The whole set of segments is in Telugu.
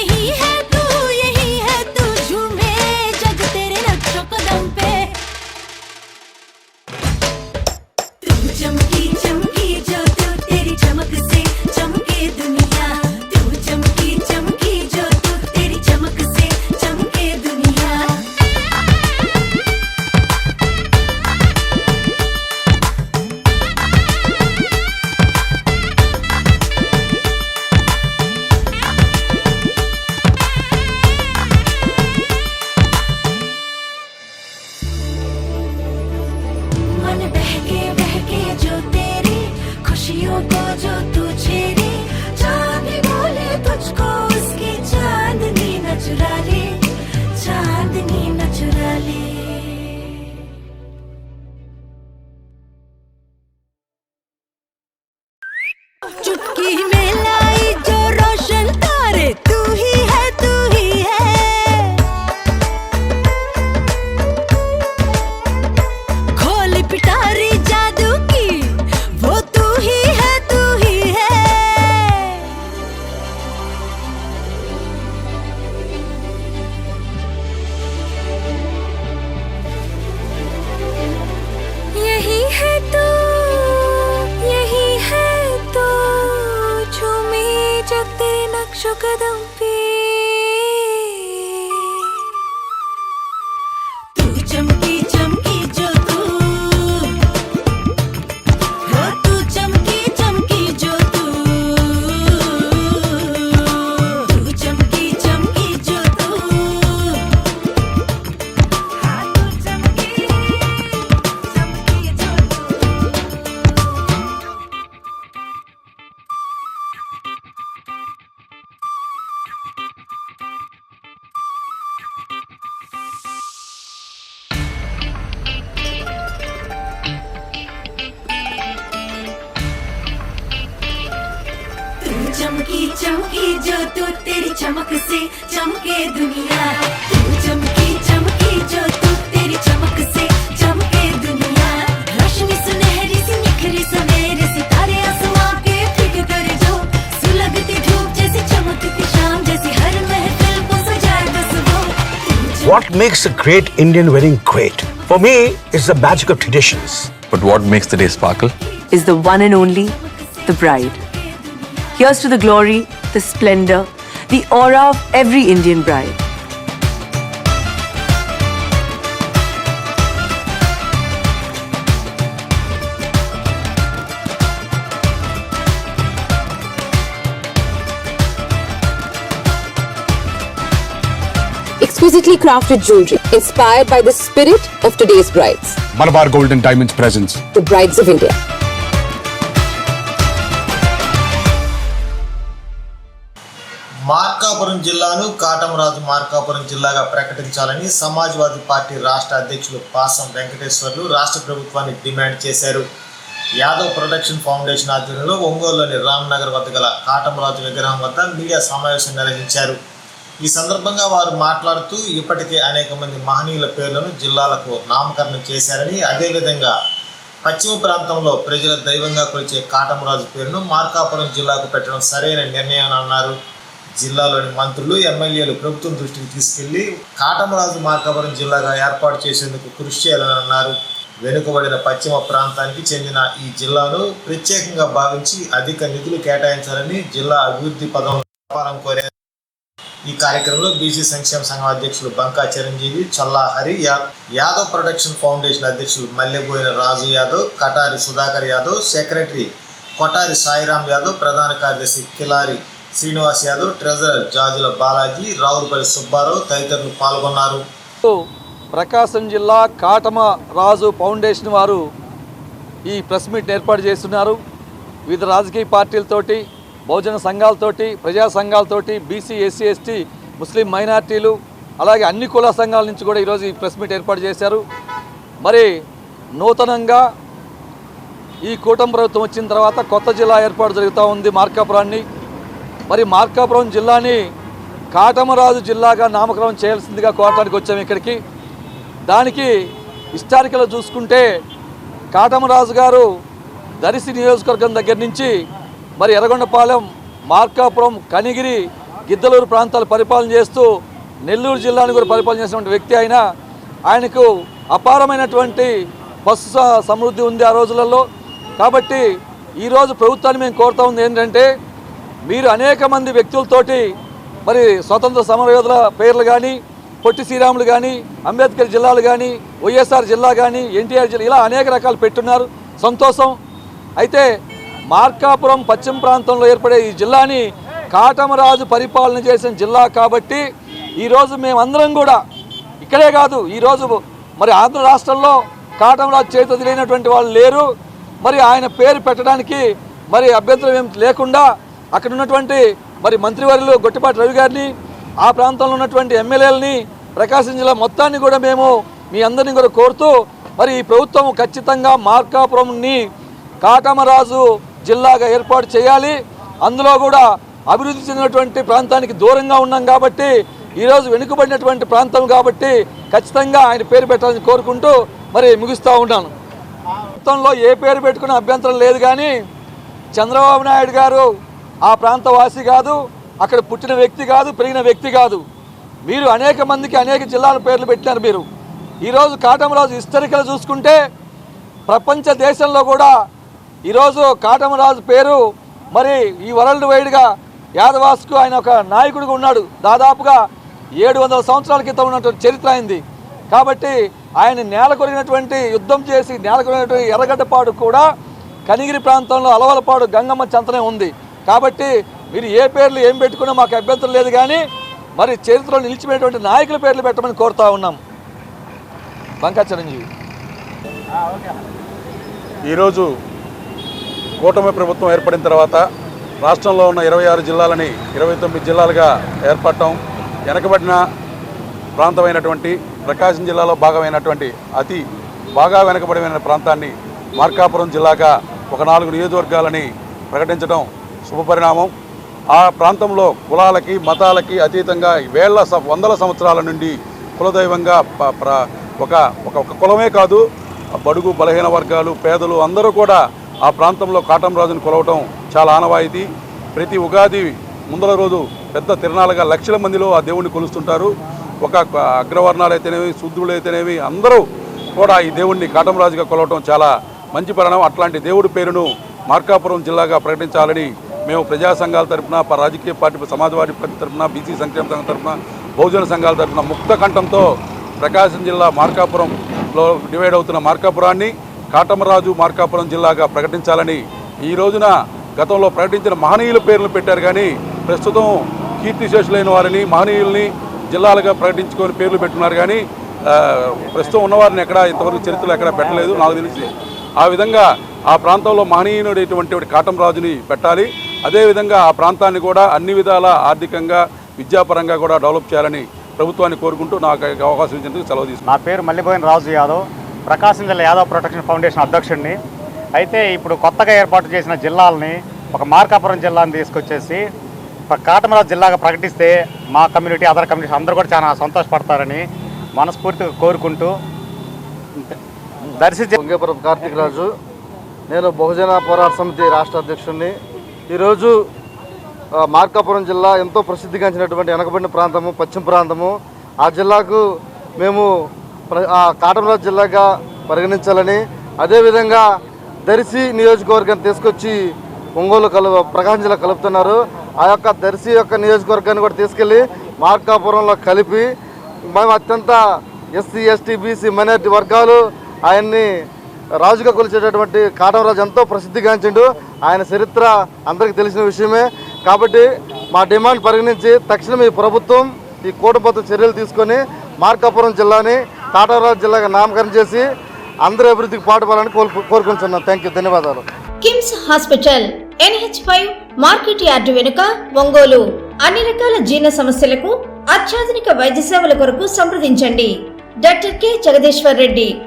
नहीं है चमक से चमके दुनिया तू चमकी चमकी जो तू तेरी चमक से चमके दुनिया रोशनी सुनहरी सी निखरी सवेरे सितारे आसमां के फिक कर जो सुलगती धूप जैसी चमकती शाम जैसी हर महफिल को सजाए बस वो What makes a great Indian wedding great? For me, it's the magic of traditions. But what makes the day sparkle? Is the one and only, the bride. Here's to the glory, the splendor, the aura of every Indian bride. exquisitely crafted jewelry inspired by the spirit of today's brides. Malabar Gold and Diamonds presents the brides of India. Markapuram జిల్లాను కాటమరాజు మార్కాపురం జిల్లాగా ప్రకటించాలని సమాజ్వాదీ పార్టీ రాష్ట్ర అధ్యక్షులు పాసం వెంకటేశ్వర్లు రాష్ట్ర ప్రభుత్వాన్ని డిమాండ్ చేశారు. యాదవ్ ప్రొడక్షన్ ఫౌండేషన్ ఆధ్వర్యంలో ఒంగోలులోని రామ్నగర్ వద్ద గల కాటమరాజు విగ్రహం వద్ద మీడియా సమావేశం నిర్వహించారు. ఈ సందర్భంగా వారు మాట్లాడుతూ ఇప్పటికే అనేక మంది మహనీయుల పేర్లను జిల్లాలకు నామకరణం చేశారని అదేవిధంగా పశ్చిమ ప్రాంతంలో ప్రజల దైవంగా కొలిచే కాటమరాజు పేరును మార్కాపురం జిల్లాకు పెట్టడం సరైన నిర్ణయం అన్నారు. జిల్లాలోని మంత్రులు ఎమ్మెల్యేలు ప్రభుత్వం దృష్టికి తీసుకెళ్ళి కాటమరాజు మార్కాపురం జిల్లాగా ఏర్పాటు చేసేందుకు కృషి చేయాలని అన్నారు వెనుకబడిన పశ్చిమ ప్రాంతానికి చెందిన ఈ జిల్లాను ప్రత్యేకంగా భావించి అధిక నిధులు కేటాయించాలని జిల్లా అభివృద్ధి పదం కోరే కోరారు ఈ కార్యక్రమంలో బీసీ సంక్షేమ సంఘం అధ్యక్షులు బంకా చిరంజీవి చల్లా హరి యాదవ్ ప్రొడక్షన్ ఫౌండేషన్ అధ్యక్షులు మల్లెబోయిన రాజు యాదవ్ కటారి సుధాకర్ యాదవ్ సెక్రటరీ కొటారి సాయిరాం యాదవ్ ప్రధాన కార్యదర్శి కిలారి శ్రీనివాస్ యాదవ్ ట్రెజరర్ జాజుల బాలాజీ రావులపల్లి సుబ్బారావు తదితరులు పాల్గొన్నారు. ప్రకాశం జిల్లా కాటమ రాజు ఫౌండేషన్ వారు ఈ ప్రెస్ మీట్ ఏర్పాటు చేస్తున్నారు. వివిధ రాజకీయ పార్టీలతోటి బహుజన సంఘాలతోటి ప్రజా సంఘాలతోటి బీసీ ఎస్సీ ఎస్టీ ముస్లిం మైనార్టీలు అలాగే అన్ని కుల సంఘాల నుంచి కూడా ఈరోజు ఈ ప్రెస్ మీట్ ఏర్పాటు చేశారు. మరి నూతనంగా ఈ కూటమి ప్రభుత్వం వచ్చిన తర్వాత కొత్త జిల్లా ఏర్పాటు జరుగుతూ ఉంది మార్కాపురాన్ని. మరి మార్కాపురం జిల్లాని కాటమరాజు జిల్లాగా నామకరణం చేయాల్సిందిగా కోరటానికి వచ్చాము ఇక్కడికి. దానికి హిస్టారికల్ చూసుకుంటే కాటమరాజు గారు దరిసి నియోజకవర్గం దగ్గర నుంచి మరి ఎర్రగొండపాలెం మార్కాపురం కనిగిరి గిద్దలూరు ప్రాంతాలు పరిపాలన చేస్తూ నెల్లూరు జిల్లాను కూడా పరిపాలన చేసినటువంటి వ్యక్తి ఆయన. ఆయనకు అపారమైనటువంటి పశు సమృద్ధి ఉంది ఆ రోజులలో. కాబట్టి ఈరోజు ప్రభుత్వాన్ని మేము కోరుతా ఉంది ఏంటంటే మీరు అనేక మంది వ్యక్తులతోటి మరి స్వతంత్ర సమరయోధుల పేర్లు కానీ పొట్టి శ్రీరాములు కానీ అంబేద్కర్ జిల్లాలు కానీ వైఎస్ఆర్ జిల్లా కానీ ఎన్టీఆర్ జిల్లా ఇలా అనేక రకాలు పెట్టున్నారు. సంతోషం. అయితే మార్కాపురం పశ్చిమ ప్రాంతంలో ఏర్పడే ఈ జిల్లాని కాటమరాజు పరిపాలన చేసిన జిల్లా కాబట్టి ఈరోజు మేమందరం కూడా ఇక్కడే కాదు ఈరోజు మరి ఆంధ్ర రాష్ట్రంలో కాటమరాజు చేత తెలియనటువంటి వాళ్ళు లేరు. మరి ఆయన పేరు పెట్టడానికి మరి అభ్యంతరం ఏం లేకుండా అక్కడ ఉన్నటువంటి మరి మంత్రివర్యులు గొట్టిపాటి రవి గారిని ఆ ప్రాంతంలో ఉన్నటువంటి ఎమ్మెల్యేలని ప్రకాశం జిల్లా మొత్తాన్ని కూడా మేము మీ అందరినీ కూడా కోరుతూ మరి ఈ ప్రభుత్వం ఖచ్చితంగా మార్కాపురంని కాటమరాజు జిల్లాగా ఏర్పాటు చేయాలి. అందులో కూడా అభివృద్ధి చెందినటువంటి ప్రాంతానికి దూరంగా ఉన్నాం కాబట్టి ఈరోజు వెనుకబడినటువంటి ప్రాంతం కాబట్టి ఖచ్చితంగా ఆయన పేరు పెట్టాలని కోరుకుంటూ మరి ముగిస్తూ ఉన్నాను. మొత్తంలో ఏ పేరు పెట్టుకునే అభ్యంతరం లేదు కానీ చంద్రబాబు నాయుడు గారు ఆ ప్రాంతవాసి కాదు అక్కడ పుట్టిన వ్యక్తి కాదు పెరిగిన వ్యక్తి కాదు. మీరు అనేక మందికి అనేక జిల్లాల పేర్లు పెట్టినారు మీరు. ఈరోజు కాటమరాజు హిస్టరికల్ చూసుకుంటే ప్రపంచ దేశంలో కూడా ఈరోజు కాటమరాజు పేరు మరి ఈ వరల్డ్ వైడ్గా యాదవాస్కు ఆయన ఒక నాయకుడిగా ఉన్నాడు. దాదాపుగా ఏడు వందల సంవత్సరాల క్రితం ఉన్నటువంటి చరిత్ర అయింది. కాబట్టి ఆయన నేల కొరిగినటువంటి యుద్ధం చేసి నేల కొరిగినటువంటి ఎర్రగడ్డపాడు కూడా కనిగిరి ప్రాంతంలో అలవలపాడు గంగమ్మ చెంతనే ఉంది. కాబట్టి మీరు ఏ పేర్లు ఏం పెట్టుకున్నా మాకు అభ్యంతరం లేదు కానీ మరి చరిత్రలో నిలిచిపోయినటువంటి నాయకుల పేర్లు పెట్టమని కోరుతా ఉన్నాం. బంకా చిరంజీవి. ఈరోజు కూటమి ప్రభుత్వం ఏర్పడిన తర్వాత రాష్ట్రంలో ఉన్న ఇరవై ఆరు జిల్లాలని ఇరవై తొమ్మిది జిల్లాలుగా ఏర్పడటం వెనకబడిన ప్రాంతమైనటువంటి ప్రకాశం జిల్లాలో భాగమైనటువంటి అతి బాగా వెనకబడిన ప్రాంతాన్ని మార్కాపురం జిల్లాగా ఒక నాలుగు నియోజకవర్గాలని ప్రకటించడం శుభపరిణామం ఆ ప్రాంతంలో కులాలకి మతాలకి అతీతంగా వేళ్ళ వందల సంవత్సరాల నుండి కులదైవంగా ఒక ఒక కులమే కాదు బడుగు బలహీన వర్గాలు పేదలు అందరూ కూడా ఆ ప్రాంతంలో కాటంరాజును కొలవటం చాలా ఆనవాయితీ. ప్రతి ఉగాది ముందల రోజు పెద్ద తిరణాలుగా లక్షల మందిలో ఆ దేవుణ్ణి కొలుస్తుంటారు. ఒక ఒక అగ్రవర్ణాలు అయితేనేవి శూద్రులు అయితేనేవి అందరూ కూడా ఈ దేవుణ్ణి కాటంరాజుగా కొలవటం చాలా మంచి పరిణామం. అట్లాంటి దేవుడి పేరును మార్కాపురం జిల్లాగా ప్రకటించాలని మేము ప్రజా సంఘాల తరపున రాజకీయ పార్టీ సమాజ్వాదీ పార్టీ తరపున బీసీ సంక్షేమ సంఘం తరపున బహుజన సంఘాల తరపున ముక్త కంఠంతో ప్రకాశం జిల్లా మార్కాపురంలో డివైడ్ అవుతున్న మార్కాపురాన్ని కాటమరాజు మార్కాపురం జిల్లాగా ప్రకటించాలని ఈ రోజున గతంలో ప్రకటించిన మహనీయుల పేర్లు పెట్టారు కానీ ప్రస్తుతం కీర్తిశేషులైన వారిని మహనీయుల్ని జిల్లాలుగా ప్రకటించుకొని పేర్లు పెట్టున్నారు కానీ ప్రస్తుతం ఉన్నవారిని ఎక్కడ ఇంతవరకు చరిత్రలో ఎక్కడ పెట్టలేదు నాకు తెలిసి. ఆ విధంగా ఆ ప్రాంతంలో మహనీయుడైనటువంటి కాటం రాజుని పెట్టాలి. అదేవిధంగా ఆ ప్రాంతాన్ని కూడా అన్ని విధాల ఆర్థికంగా విద్యాపరంగా కూడా డెవలప్ చేయాలని ప్రభుత్వాన్ని కోరుకుంటూ నాకు ఈ అవకాశం ఇచ్చినందుకు సెలవు తీసుకుంటాను నా పేరు మల్లిపోయిన రాజు యాదవ్. ప్రకాశం జిల్లా యాదవ్ ప్రొటెక్షన్ ఫౌండేషన్ అధ్యక్షుడిని. అయితే ఇప్పుడు కొత్తగా ఏర్పాటు చేసిన జిల్లాలని ఒక మార్కాపురం జిల్లాని తీసుకొచ్చేసి కాటమరాజు జిల్లాగా ప్రకటిస్తే మా కమ్యూనిటీ అదర్ కమ్యూనిటీ అందరూ కూడా చాలా సంతోషపడతారని మనస్ఫూర్తిగా కోరుకుంటూ దర్శి కార్తీక్ రాజు. నేను బహుజన పోరాట సమితి రాష్ట్ర అధ్యక్షుడిని. ఈరోజు మార్కాపురం జిల్లా ఎంతో ప్రసిద్ధిగాంచినటువంటి వెనకబడిన ప్రాంతము పశ్చిమ ప్రాంతము. ఆ జిల్లాకు మేము ప్ర- ఆ కాటమరాజు జిల్లాగా పరిగణించాలని అదేవిధంగా దర్శి నియోజకవర్గాన్ని తీసుకొచ్చి ఒంగోలు కలు ప్రకాశం జిల్లా కలుపుతున్నారు. ఆ యొక్క దర్శి యొక్క నియోజకవర్గాన్ని కూడా తీసుకెళ్ళి మార్కాపురంలో కలిపి మేము అత్యంత ఎస్సీ ఎస్టీ బీసీ మైనార్టీ వర్గాలు ఆయన్ని రాజుగా కొలిచేటటువంటి కాటమరాజు ఎంతో ప్రసిద్ధిగాంచిండు. ఆయన చరిత్ర అందరికీ తెలిసిన విషయమే. కాబట్టి మా డిమాండ్ పరిగణించి తక్షణం ఈ ప్రభుత్వం ఈ కూటమితో చర్యలు తీసుకొని మార్కాపురం జిల్లాని కాటమరాజు జిల్లాగా నామకరణం చేసి అందరి అభివృద్ధికి పాటుపడాలని కోరుకుంటున్నాను థ్యాంక్ యూ ధన్యవాదాలు. KIMS hospital NH five market yard వెనుక ఒంగోలు. అన్ని రకాల జీర్ణ సమస్యలకు అత్యాధునిక వైద్య సేవల కొరకు సంప్రదించండి. Doctor K. Jagadeeswar Reddy.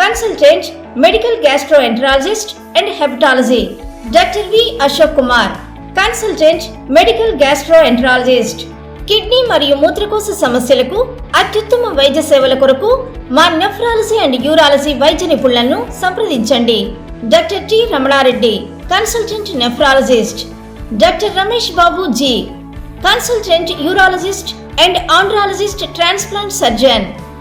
Consultant medical gastroenterologist and hepatology doctor V Ashok Kumar consultant medical gastroenterologist kidney మరియు మూత్రకోశ సమస్యలకు అత్యుత్తమ వైద్య సేవల కొరకు మా నెఫ్రాలజీ అండ్ యూరాలజీ వైద్య నిపుణులను సంప్రదించండి. Doctor T Ramanareddy consultant nephrologist doctor Ramesh Babu G consultant urologist and andrologist transplant surgeon